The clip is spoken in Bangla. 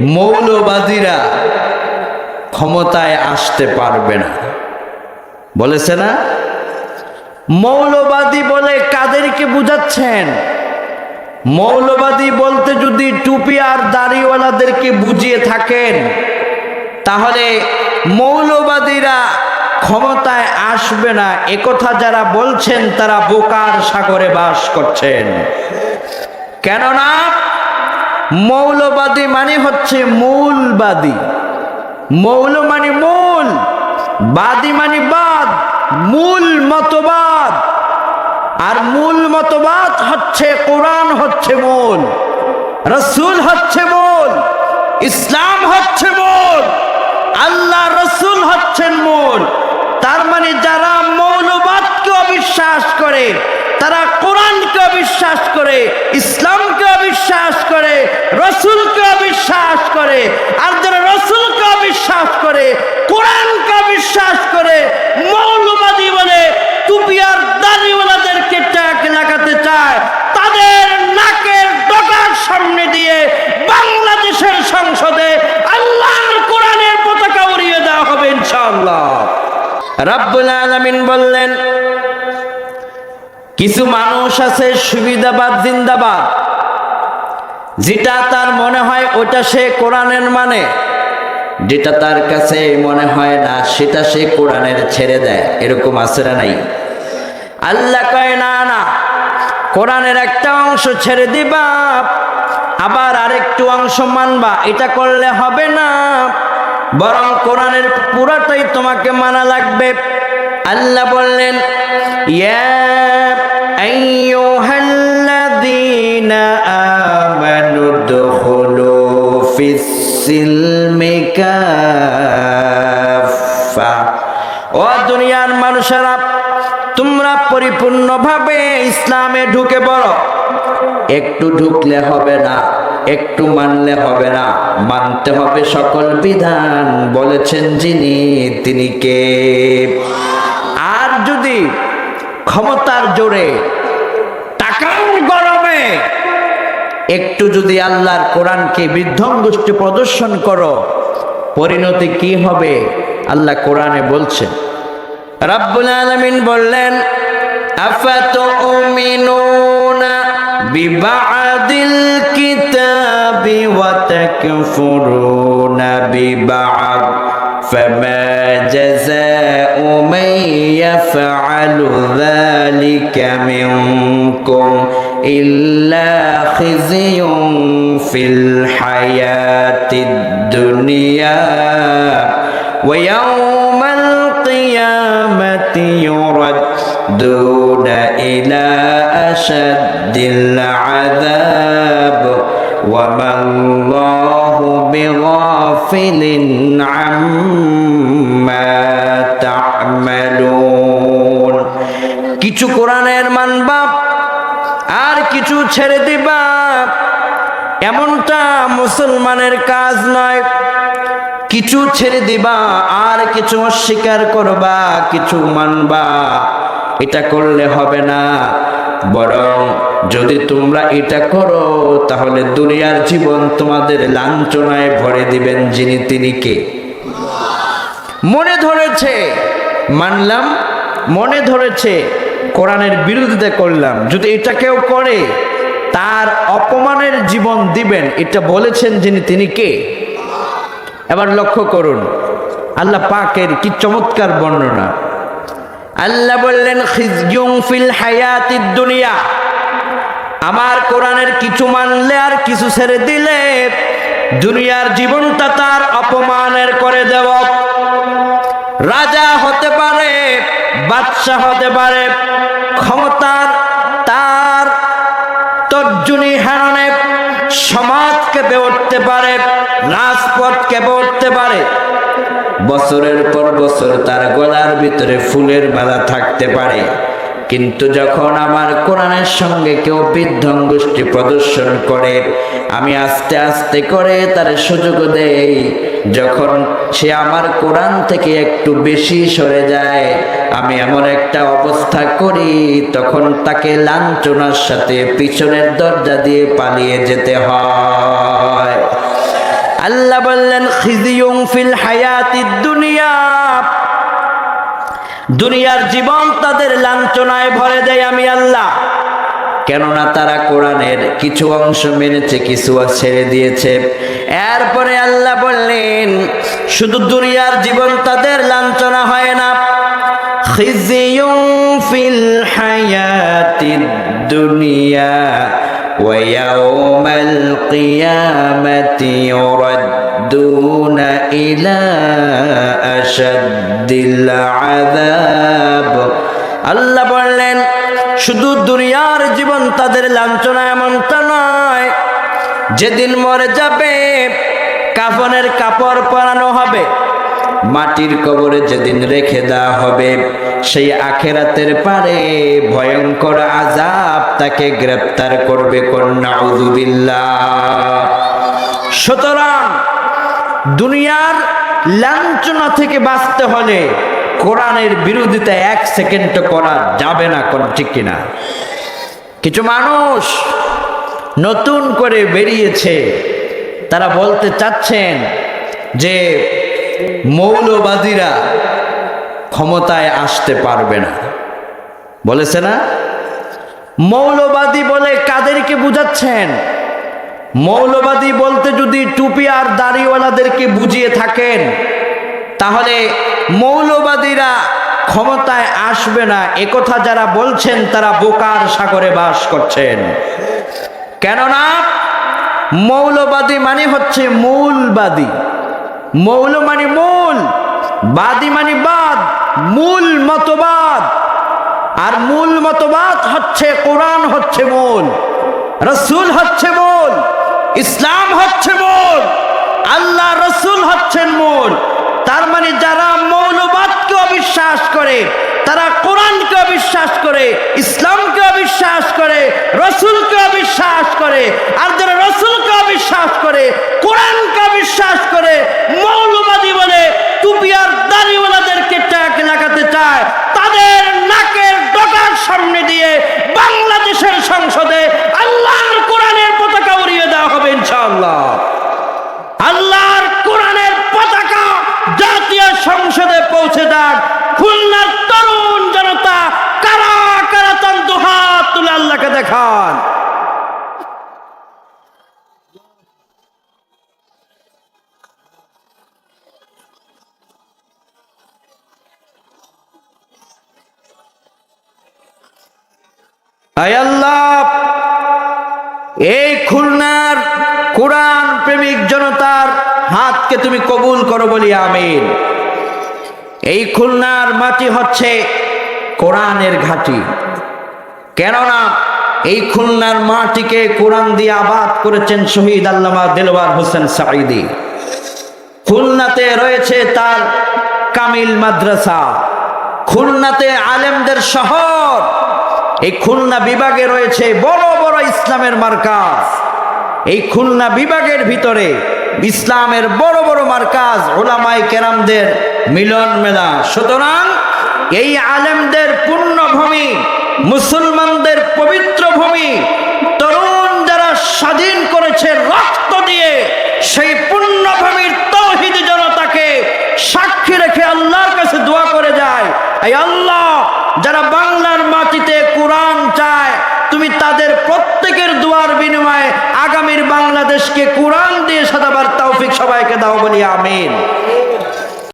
মৌলবাদীরা ক্ষমতায় আসতে পারবে না। বলেছে না? মৌলবাদী বলে কাদেরকে বুঝাচ্ছেন? মৌলবাদী বলতে যদি টুপি আর দাড়িওয়ালাদেরকে বুঝিয়ে থাকেন, তাহলে মৌলবাদীরা ক্ষমতায় আসবে না। একথা যারা বলছেন, তারা বোকার সাগরে বাস করছেন। কেননা মৌলবাদী মানে হচ্ছে মূলবাদী। মৌল মানে মূল, বাদী মানে বাদ, মূল মতবাদ। আর মূল মতবাদ হচ্ছে কোরআন হচ্ছে মূল, রসুল হচ্ছে মূল, ইসলাম হচ্ছে মূল, আল্লাহ, রসুল হচ্ছেন মূল। তার মানে যারা মৌলবাদকে অবিশ্বাস করে তারা কোরআনকে অবিশ্বাস করে ইসলামকে অবিশ্বাস করে রসুলকে অবিশ্বাস করে। আর যারা রসুলকে অবিশ্বাস করে কোরআনকে অবিশ্বাস করে মৌলবাদী বলে টুপি আর দাড়িওয়ালাদেরকে ট্যাগ লাগাতে চায়, তাদের নাকের ডগার সামনে দিয়ে বাংলাদেশের সংসদে আল্লাহর কোরআনের পতাকা উড়িয়ে দেওয়া হবে ইনশাআল্লাহ। রাব্বুল আলামিন বললেন কিছু মানুষ আছে সুবিধাবাদ, জিন্দাবাদ। যেটা তার মনে হয় ওটা সে কোরআনের মানে। যেটা তার কাছে মনে হয় না, সেটা সে কোরআনের ছেড়ে দেয়। এরকম না নাই? আল্লাহ কয়, না না, কোরআনের একটা অংশ ছেড়ে দিবা, আবার আরেকটু অংশ মানবা। এটা করলে হবে না। বরং কোরআনের পুরাটাই তোমাকে মানা লাগবে। আল্লাহ বললেন, ইয়া আইয়ুহাল্লাযীনা আমানু দুখুলু ফিস-সিলমি কাফা ও দুনিয়ার মানুষেরা, তোমরা পরিপূর্ণভাবে ইসলামে ঢুকে পড়ো। একটু ঢুকলে হবে না, একটু মানলে হবে না। মানতে হবে সকল বিধান, বলেছেন যিনি, তিনি কে? আর যদি ক্ষমতার জোরে, টাকার গরমে। একটু যদি আল্লাহর কোরআনকে বিধ্বংসে প্রদর্শন করো, পরিণতি কি হবে? আল্লাহ কোরআনে বলছেন রাব্বুল আলামিন বললেন, আফাতুমিনুনা বিবাদিল কিতাবি ওয়া তাকফুরুনা বিবাদ ফামা জাযা خزي في الحياة الدنيا ويوم القيامة يردون إلى أشد العذاب وما الله بغافل عما تعملون কিছু কোরআনের মানবা আর কিছু ছেড়ে দিবা। এমনটা মুসলমানের কাজ নয়। কিছু ছেড়ে দিবা, আর কিছু অস্বীকার করবা, কিছু মানবা। এটা করলে হবে না। বরং যদি তোমরা এটা করো, তাহলে দুনিয়ার জীবন তোমাদের লাঞ্ছনায় ভরে দিবেন যিনি তিনি কে? মনে ধরেছে, মানলাম, মনে ধরেছে কোরআনের বিরোধিতা করলাম। যদি এটা কেউ করে, তার অপমানের জীবন দিবেন। এটা বলেছেন যিনি, তিনি কে? এবার লক্ষ্য করুন। আল্লাহ পাকের কি চমৎকার বর্ণনা। আল্লাহ বললেন খিজয়ুং ফিল হায়াতিদ দুনিয়া। আমার কোরআনের কিছু মানলে আর কিছু ছেড়ে দিলে, দুনিয়ার জীবনটা তার অপমানের করে দেব রাজা হতে পারে, বাদশাহ হতে পারে উঠতে পারে, রাজপথ কে উঠতে পারে। বছরের পর বছর তার গলার ভিতরে ফুলের মালা থাকতে পারে। কিন্তু যখন আমার কোরআনের সঙ্গে কেউ বিধ্বংগোষ্ঠী প্রদর্শন করে, আমি আস্তে আস্তে করে তার সুযোগ দেই। যখন সে আমার কোরআন থেকে একটু বেশি সরে যায়, আমি এমন একটা অবস্থা করি, তখন তাকে লাঞ্ছনার সাথে পিছনের দরজা দিয়ে পালিয়ে যেতে হয়। আল্লাহ বললেন খিজিয়ুং ফিল হায়াতিদ দুনিয়া। দুনিয়ার জীবন তাদের লাঞ্ছনায় ভরে দেয় আমি আল্লাহ। কেননা তারা কোরআনের কিছু অংশ মেনেছে কিছু ছেড়ে দিয়েছে এরপরে আল্লাহ বললেন শুধু দুনিয়ার জীবন তাদের লাঞ্ছনা হয় না খিজিয়ুং ফিল হায়াতিদ দুনিয়া ويوم القيامة يردون إلى أشد العذاب আল্লাহ বললেন শুধু দুনিয়ার জীবন তাদের লাঞ্ছনা এমনটা নয়। যেদিন মরে যাবে, কাফনের কাপড় পরানো হবে, মাটির কবরে যেদিন রেখে দেওয়া হবে, সেই আখেরাতের পারে ভয়ঙ্কর আজাব তাকে গ্রেপ্তার করবে সুতরাং দুনিয়ার লাঞ্ছনা থেকে বাঁচতে হলে কোরআনের বিরোধিতা এক সেকেন্ড করা যাবে না, কোন ঠিক কিনা? কিছু মানুষ নতুন করে বেরিয়েছে, তারা বলতে চাচ্ছেন যে মৌলবাদীরা ক্ষমতায় আসতে পারবে না। বলেছে না? মৌলবাদী বলে কাদেরকে বুঝাচ্ছেন? মৌলবাদী বলতে যদি টুপি আর দাড়িওয়ালাদেরকে বুঝিয়ে থাকেন তাহলে মৌলবাদীরা ক্ষমতায় আসবে না। একথা যারা বলছেন, তারা বোকার সাগরে বাস করছেন। কেননা মৌলবাদী মানে হচ্ছে মূলবাদী। মৌল মানে মূল, বাদী মানে বাদ, মূল মতবাদ। আর মূল মতবাদ হচ্ছে কোরআন হচ্ছে মূল, রসুল হচ্ছে মূল, ইসলাম হচ্ছে মূল, আল্লাহ রসুল হচ্ছেন মূল। তার মানে যারা মৌলবাদকে অবিশ্বাস করে, তারা কোরআনকে অবিশ্বাস করে, ইসলামকে অবিশ্বাস করে, রসুলকে অবিশ্বাস করে। আর যারা রসুলকে অবিশ্বাস করে, কোরআনকে অবিশ্বাস করে, মৌলবাদী বলে টুপি আর দাড়িওয়ালাদেরকে ট্যাগ লাগাতে চায়, তাদের নাকের ডগার সামনে দিয়ে বাংলাদেশের সংসদে আল্লাহর কোরআনের পতাকা উড়িয়ে দেওয়া হবে ইনশাআল্লাহ আল্লাহর কোরআনের পতাকা জাতীয় সংসদে পৌঁছে দেন খুলনার তরুণ জনতা, কারা কারা চান দুহাত তুলে আল্লাহকে দেখান। এই খুলনার কোরআন প্রেমিক জনতার হাতকে তুমি কবুল করো বলি আমিন। এই খুলনার মাটি হচ্ছে কোরআনের ঘাঁটি। কেননা এই খুলনার মাটিকে কোরআন দিয়ে আবাদ করেছেন শহীদ আল্লামা দিলওয়ার হোসেন সাইদি খুলনাতে রয়েছে তার কামিল মাদ্রাসা। খুলনাতে আলেমদের শহর। এই খুলনা বিভাগে রয়েছে বড় বড় ইসলামের মার্কাজ। এই খুলনা বিভাগের ভিতরে ইসলামের বড় বড় মার্কাজ ওলামাই কেরামদের মিলন মেলা। সুতরাং এই আলেমদের পূর্ণভূমি, মুসলমানদের পবিত্র ভূমি, তরুণ যারা স্বাধীন করেছে রক্ত দিয়ে, সেই পূর্ণভূমির তৌহিদ জনতাকে সাক্ষী রেখে আল্লাহর কাছে দোয়া করে যায়। এই আল্লাহ, যারা বাংলার মাটিতে কোরআন চায়, তুমি তাদের প্রত্যেকের দুয়ার বিনিময়ে আগামীর বাংলাদেশকে কোরআন দিয়ে সাদাবার তৌফিক সবাইকে দাও বলি, আমিন।